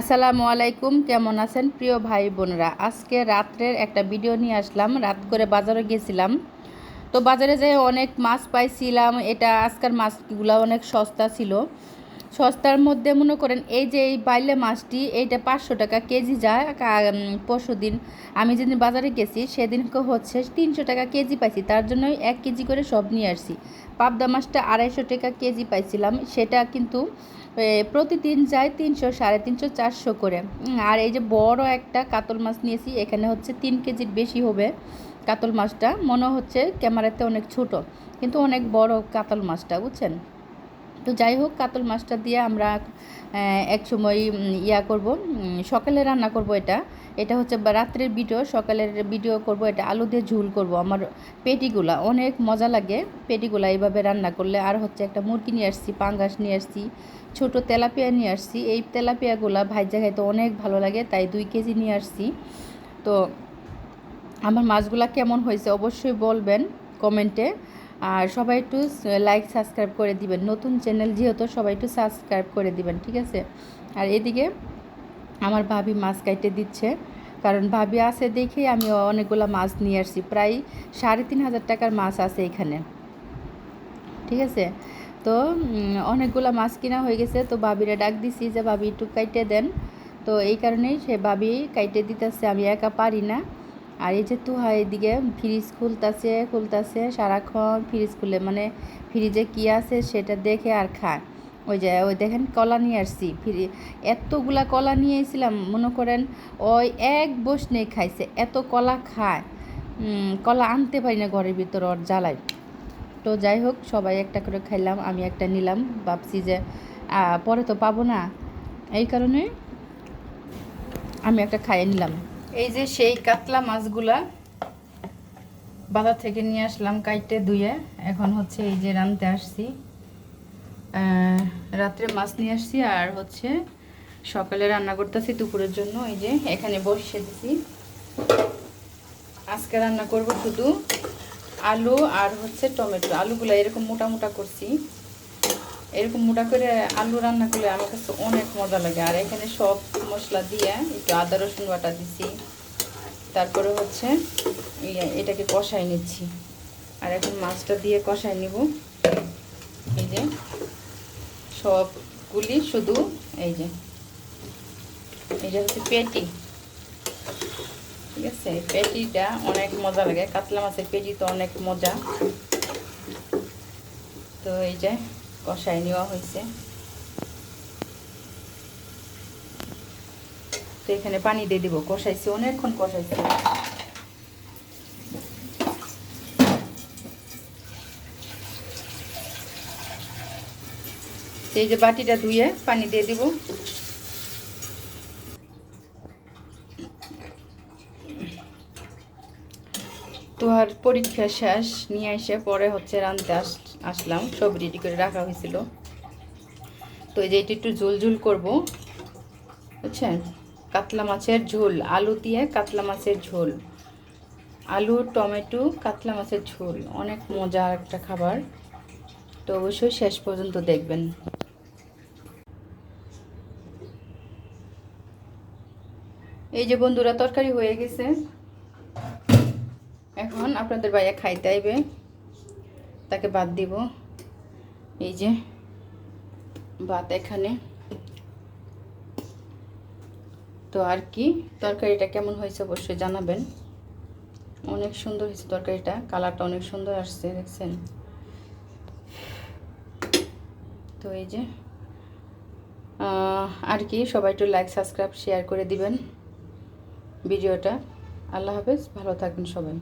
আসসালামু আলাইকুম, কেমন আছেন প্রিয় ভাই বোনরা? আজকে রাত্রের একটা ভিডিও নিয়ে আসলাম। রাত করে বাজারে গেছিলাম। তো বাজারে যেয়ে অনেক মাছ পাইছিলাম। এটা আজকের মাছগুলো অনেক সস্তা ছিল। সস্তার মধ্যে মনে করেন, এই যে এই বাইলে মাছটি, এইটা পাঁচশো টাকা কেজি যায় পরশু দিন আমি যেদিন বাজারে গেছি, সেদিন হচ্ছে তিনশো টাকা কেজি পাইছি। তার জন্যই এক কেজি করে সব নিয়ে আসছি। পাবদা মাছটা আড়াইশো টাকা কেজি পাইছিলাম। সেটা কিন্তু প্রতিদিন যায় তিনশো, সাড়ে তিনশো, চারশো করে। আর এই যে বড় একটা কাতল মাছ নিয়েছি, এখানে হচ্ছে তিন কেজির বেশি হবে কাতল মাছটা। মনে হচ্ছে ক্যামেরাতে অনেক ছোট, কিন্তু অনেক বড় কাতল মাছটা, বুঝছেন? তো যাই হোক, কাতল মাছটা দিয়ে আমরা এক সময় ইয়া করব সকালে রান্না করব এটা। এটা হচ্ছে রাত্রের ভিডিও, সকালের ভিডিও করব, এটা আলু দিয়ে ঝুল করব। আমার পেটিগুলা অনেক মজা লাগে, পেটিগুলা এইভাবে রান্না করলে। আর হচ্ছে একটা মুরগি নিয়ে আসছি, পাঙ্গাস নিয়ে আসছি, ছোট তেলাপিয়া নিয়ে আসছি। এই তেলাপিয়াগুলা ভাইজা খাইতে অনেক ভালো লাগে, তাই দুই কেজি নিয়ে আসছি। তো আমার মাছগুলা কেমন হয়েছে অবশ্যই বলবেন কমেন্টে। আর সবাই একটু লাইক সাবস্ক্রাইব করে দিবেন। নতুন চ্যানেল যেহেতু, সবাই একটু সাবস্ক্রাইব করে দিবেন, ঠিক আছে? আর এদিকে আমার ভাবি মাছ কাইটে দিচ্ছে। কারণ ভাবি আছে দেখে আমি অনেকগুলো মাছ নিয়ে আসছি। প্রায় সাড়ে তিন হাজার টাকার মাছ আছে এখানে। ঠিক আছে? তো অনেকগুলো মাছ কিনা হয়ে গেছে। তো ভাবিরা ডাক দিছি যে, ভাবি, একটু কাইটে দেন। তো এই কারণেই সে ভাবি কাইটে দিতেছে। আমি একা পারি না। আর এই যে তুহা এদিকে ফ্রিজ খুলতাছে খুলতাছে, সারাক্ষণ ফ্রিজ খুলে মানে ফ্রিজে কি আছে সেটা দেখে আর খায়। ওই যে, ওই দেখেন কলা নিয়ে আসছি, ফ্রি, এতগুলা কলা নিয়ে এসেছিলাম মনে করেন ওই এক বস নেই খাইছে, এত কলা খায়। কলা আনতে পারি না ঘরের ভিতর ওর জ্বালায়। তো যাই হোক, সবাই একটা করে খাইলাম, আমি একটা নিলাম, ভাবছি যে পরে তো পাবো না। এই কারণে আমি একটা খাইয়ে নিলাম। এই যে সেই কাতলা মাছগুলা বাজার থেকে নিয়ে আসলাম কাইটে ধুয়ে। এখন হচ্ছে এই যে রানতে আসছি। রাত্রে মাছ নিয়ে আসছি আর হচ্ছে সকালে রান্না করতেছি, দুপুরের জন্য এই যে এখানে বসিয়ে দিছি। আজকে রান্না করব শুধু আলু আর হচ্ছে টমেটো। আলুগুলো এরকম মোটা মোটা করছি। এরকম মোটা করে আলু রান্না করলে আমার কাছে অনেক মজা লাগে। আর এখানে সব মশলা দিয়ে একটু আদা, রসুন বাটা দিছি। তারপরে হচ্ছে ইয়ে- এটাকে কষাই নিচ্ছি। আর এখন মাছটা দিয়ে কষাই নিব। এই যে সবগুলি শুধু এই যে এটা হচ্ছে পেটি। ঠিক আছে? পেটিটা অনেক মজা লাগে। কাতলা মাছের পেটি তো অনেক মজা। তো এই যে কষাই নেওয়া হয়েছে। তো এখানে পানি দিয়ে দিব, কষাইছি, অনেকক্ষণ কষাইছি। এই যে বাটিটা ধুয়ে পানি দিয়ে দিব। তো আর পরীক্ষা শেষ, নিয়ে এসে পরে হচ্ছে রাঁধতে আস, আসলাম। সব রেডি করে রাখা হয়েছিল। তো এই যে এটা একটু ঝোল ঝোল করব। বুঝছেন? কাতলা মাছের ঝোল, আলু দিয়ে কাতলা মাছের ঝোল। আলু, টমেটো, কাতলা মাছের ঝোল, অনেক মজার একটা খাবার। তো অবশ্যই শেষ পর্যন্ত দেখবেন। এই যে বন্ধুরা, তরকারি হয়ে গেছে। এখন আপনাদের ভাইয়া খাইতে আইবে। তাকে বাদ দিব। এই যে ভাত এখানে। তো আর কি, তরকারিটা কেমন হয়েছে অবশ্যই জানাবেন। অনেক সুন্দর হয়েছে তরকারিটা, কালারটা অনেক সুন্দর আসছে, দেখছেন? তো এই যে আর কি, সবাই একটু লাইক সাবস্ক্রাইব শেয়ার করে দিবেন ভিডিওটা। আল্লাহ হাফেজ, ভালো থাকবেন সবাই।